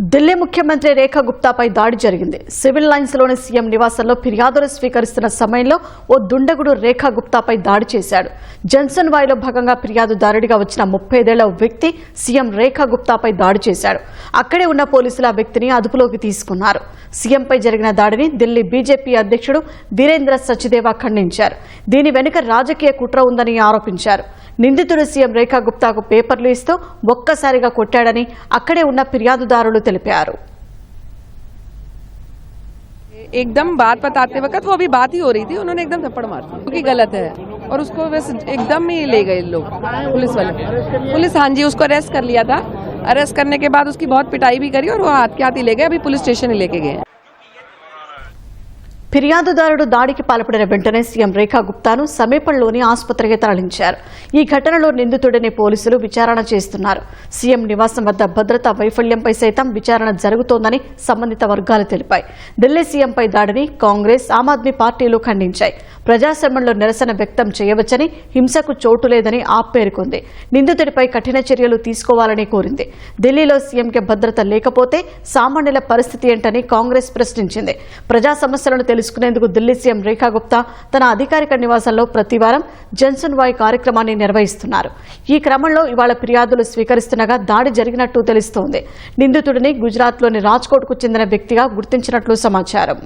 ఢిల్లీ ముఖ్యమంత్రి రేఖా గుప్తాపై దాడి జరిగింది. సివిల్ లైన్స్లోని సీఎం నివాసంలో ఫిర్యాదులు స్వీకరిస్తున్న సమయంలో ఓ దుండగుడు రేఖా గుప్తాపై దాడి చేశాడు. జన్సన్ వాయిలో భాగంగా ఫిర్యాదుదారుడిగా వచ్చిన ముప్పై ఐదేళ్ళ వ్యక్తి సీఎం రేఖా గుప్తాపై దాడి చేశాడు. అక్కడే ఉన్న పోలీసులు ఆ వ్యక్తిని అదుపులోకి తీసుకున్నారు. సీఎంపై జరిగిన దాడిని ఢిల్లీ బీజేపీ అధ్యక్షుడు వీరేంద్ర సచ్దేవా ఖండించారు. దీని వెనుక రాజకీయ కుట్ర ఉందని ఆరోపించారు. నిందితుడు సీఎం రేఖా గుప్తాకు పేపర్లు ఇస్తూ ఒక్కసారిగా కొట్టాడని అక్కడే ఉన్న ఫిర్యాదుదారులు తెలిపారు एकदम बात बताते वक्त वो अभी बात ही हो रही थी उन्होंने एकदम थप्पड़ मार दिया क्योंकि गलत है और उसको बस एकदम ही ले गए लोग पुलिस वाले पुलिस हाँ जी उसको अरेस्ट कर लिया था अरेस्ट करने के बाद उसकी बहुत पिटाई भी करी और वो हाथ के हाथ ही ले गए अभी पुलिस स्टेशन ही लेके गए हैं ఫిర్యాదుదారుడు దాడికి పాల్పడిన వెంటనే సీఎం రేఖా గుప్తాను సమీపంలోని ఆసుపత్రికి తరలించారు. ఈ ఘటనలో నిందితుడిని పోలీసులు విచారణ చేస్తున్నారు. సీఎం నివాసం వద్ద భద్రతా వైఫల్యంపై సైతం విచారణ జరుగుతోందని సంబంధిత వర్గాలు తెలిపాయి. ఢిల్లీ సీఎంపై దాడిని కాంగ్రెస్ ఆమ్ ఆద్మీ పార్టీలు ఖండించాయి. ప్రజాశ్రమంలో నిరసన వ్యక్తం చేయవచ్చని హింసకు చోటు లేదని ఆప్ పేర్కొంది. నిందితుడిపై కఠిన చర్యలు తీసుకోవాలని కోరింది. ఢిల్లీలో సీఎంకి భద్రత లేకపోతే సామాన్యుల పరిస్థితి ఏంటని కాంగ్రెస్ ప్రశ్నించింది. ప్రజా సమస్యలను తెలుసుకునేందుకు ఢిల్లీ సీఎం రేఖా గుప్తా తన అధికారిక నివాసంలో ప్రతివారం జన్సన్ వాయ్ కార్యక్రమాన్ని నిర్వహిస్తున్నారు. ఈ క్రమంలో ఇవాళ ఫిర్యాదులు స్వీకరిస్తుండగా దాడి జరిగినట్టు తెలుస్తోంది. నిందితుడిని గుజరాత్లోని రాజ్కోట్కు చెందిన వ్యక్తిగా గుర్తించినట్లు సమాచారం.